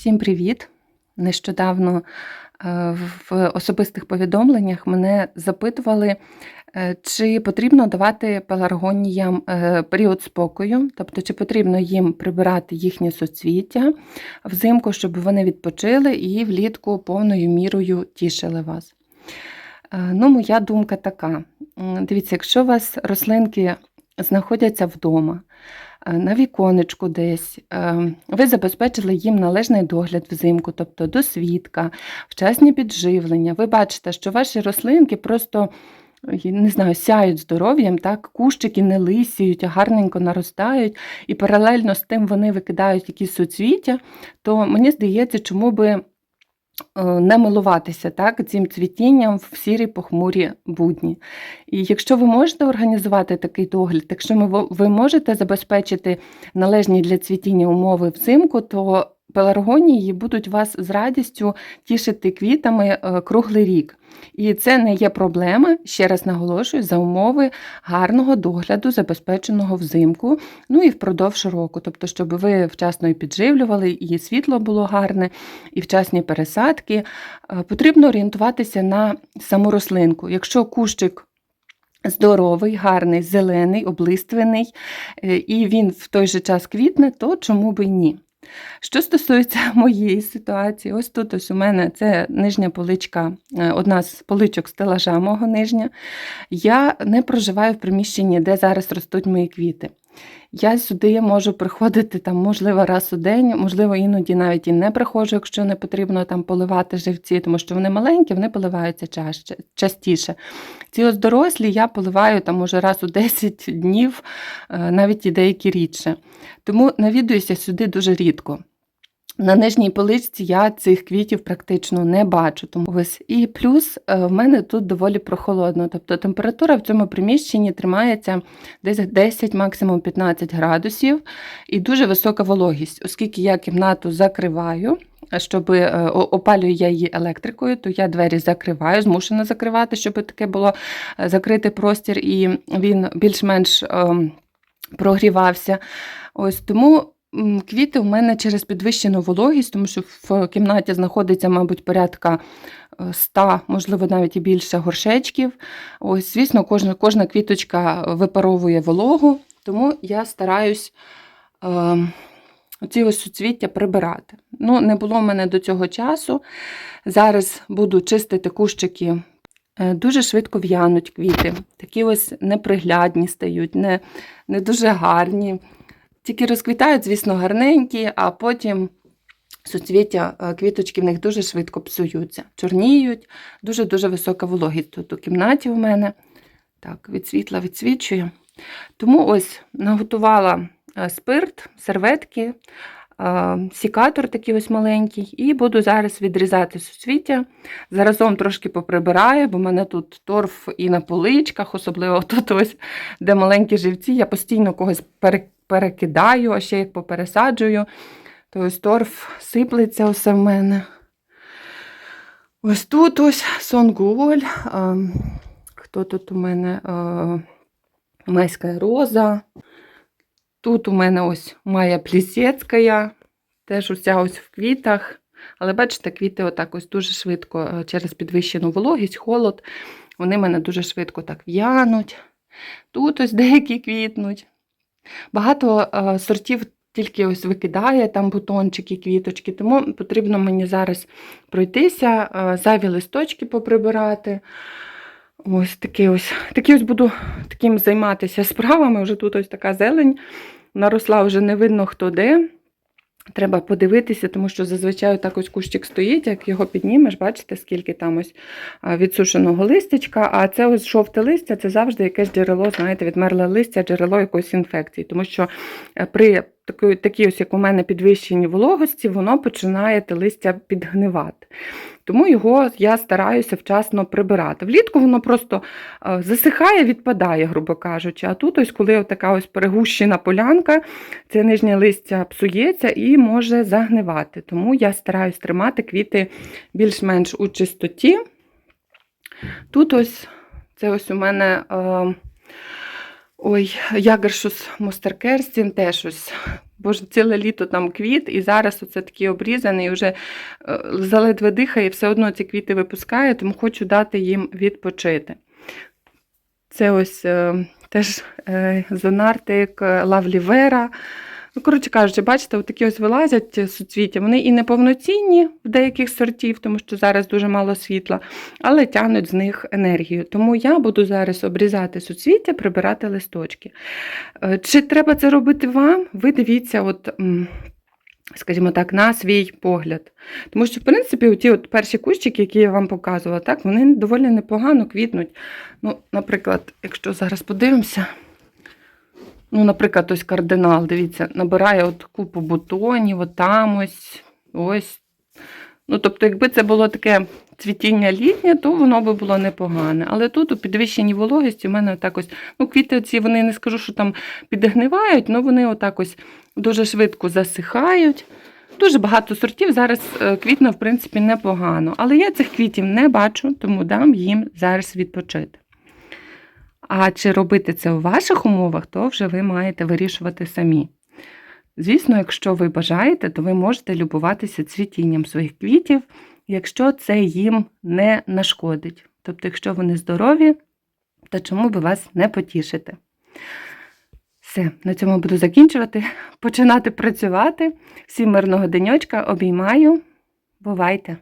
Всім привіт! Нещодавно е, в особистих повідомленнях мене запитували, е, чи потрібно давати пеларгоніям е, період спокою, тобто чи потрібно їм прибирати їхнє суцвіття взимку, щоб вони відпочили і влітку повною мірою тішили вас. Ну, моя думка така. Дивіться, якщо у вас рослинки знаходяться вдома, на віконечку десь, е, ви забезпечили їм належний догляд взимку, тобто досвідка, вчасні підживлення. Ви бачите, що ваші рослинки просто не знаю, сяють здоров'ям, так, кущики не лисіють, а гарненько наростають, і паралельно з тим вони викидають якісь суцвіття, то мені здається, чому би е, не милуватися так, цим цвітінням в сірі похмурі будні. І якщо ви можете організувати такий догляд, якщо ви можете забезпечити належні для цвітіння умови взимку, то пеларгонії будуть вас з радістю тішити квітами е, круглий рік. І це не є проблема, ще раз наголошую, за умови гарного догляду, забезпеченого взимку, ну і впродовж року. Тобто, щоб ви вчасно і підживлювали, і світло було гарне, і вчасні пересадки. Е, Потрібно орієнтуватися на саму рослинку. Якщо кущик здоровий, гарний, зелений, облиственний, е, і він в той же час квітне, то чому би ні? Що стосується моєї ситуації, ось тут ось у мене це нижня поличка, е, одна з поличок стелажа мого нижня. Я не проживаю в приміщенні, де зараз ростуть мої квіти. Я сюди можу приходити там, можливо, раз у день, можливо, іноді навіть і не приходжу, якщо не потрібно там поливати живці, тому що вони маленькі, вони поливаються чаще, частіше. Ці ось дорослі я поливаю там, уже раз у 10 днів, е, навіть і деякі рідше. Тому навідуюся сюди дуже рідко. На нижній поличці я цих квітів практично не бачу. Тому ось. І плюс е, в мене тут доволі прохолодно. Тобто температура в цьому приміщенні тримається десь 10, максимум 15 градусів, і дуже висока вологість, оскільки я кімнату закриваю. Щоб е, опалюю я її електрикою, то я двері закриваю, змушена закривати, щоб таке було е, закритий простір, і він більш-менш ем, прогрівався. Ось тому квіти у мене через підвищену вологість, тому що в кімнаті знаходиться, мабуть, порядка е, 100, можливо, навіть і більше горшечків. Ось, звісно, кожна, кожна квіточка випаровує вологу, тому я стараюсь. Е, Оці ось суцвіття прибирати. Ну, не було в мене до цього часу. Зараз буду чистити кущики. Е, Дуже швидко в'януть квіти. Такі ось неприглядні стають, не, не дуже гарні. Тільки розквітають, звісно, гарненькі, а потім суцвіття е, квіточки в них дуже швидко псуються, чорніють, дуже-дуже висока вологість тут у кімнаті у мене. Так, від світла відсвічує. Тому ось наготувала е, спирт, серветки, сікатор такий ось маленький, і буду зараз відрізати суцвіття. Заразом трошки поприбираю, бо в мене тут торф і на поличках, особливо тут ось, де маленькі живці, я постійно когось перекидаю, а ще як попересаджую, то ось торф сиплеться усе в мене. Ось тут ось сонгуоль. Хто тут у мене? Майська роза. Тут у мене ось Майя Плісецька, теж уся ось в квітах. Але бачите, квіти отак ось дуже швидко е, через підвищену вологість, холод. Вони мене дуже швидко так в'януть. Тут ось деякі квітнуть. Багато е, сортів тільки ось викидає там бутончики, квіточки, тому потрібно мені зараз пройтися, е, зайві листочки поприбирати. Ось такий ось, такий ось буду таким займатися справами. Вже тут ось така зелень наросла, вже не видно хто де. Треба подивитися, тому що зазвичай так ось кущик стоїть, як його піднімеш, бачите, скільки там ось відсушеного листячка. А це ось жовте листя, це завжди якесь джерело, знаєте, відмерле листя, джерело якоїсь інфекції. Тому що е, при такій, такій ось, як у мене, підвищенні вологості, воно починає те листя підгнивати. Тому його я стараюся вчасно прибирати. Влітку воно просто е, засихає, відпадає, грубо кажучи. А тут, ось, коли така ось перегущена полянка, це нижнє листя псується і може загнивати. Тому я стараюсь тримати квіти більш-менш у чистоті. Тут ось це ось у мене. Е, Ой, Ягершус Мостеркерстін теж ось бо ж ціле літо там квіт, і зараз оце такий обрізаний, вже е, заледве дихає, все одно ці квіти випускає, тому хочу дати їм відпочити. Це ось е, теж е, зонартик лавлівера. Ну, коротше кажучи, бачите, от такі ось вилазять суцвіття. Вони і неповноцінні в деяких сортів, тому що зараз дуже мало світла, але тягнуть з них енергію. Тому я буду зараз обрізати суцвіття, прибирати листочки. Е, Чи треба це робити вам? Ви дивіться, от, скажімо так, на свій погляд. Тому що, в принципі, оті от перші кущики, які я вам показувала, так, вони доволі непогано квітнуть. Ну, наприклад, якщо зараз подивимося. Ну, наприклад, ось кардинал, дивіться, набирає от купу бутонів, от там ось, ось. Ну, тобто, якби це було таке цвітіння літнє, то воно би було непогане. Але тут у підвищеній вологості у мене отак ось, ну, квіти ці, вони не скажу, що там підгнивають, але вони отак ось дуже швидко засихають. Дуже багато сортів зараз е, квітне, в принципі, непогано. Але я цих квітів не бачу, тому дам їм зараз відпочити. А чи робити це у ваших умовах, то вже ви маєте вирішувати самі. Звісно, якщо ви бажаєте, то ви можете любуватися цвітінням своїх квітів, якщо це їм не нашкодить. Тобто, якщо вони здорові, то чому би вас не потішити? Все, на цьому буду закінчувати, починати працювати. Всім мирного денечка, обіймаю. Бувайте!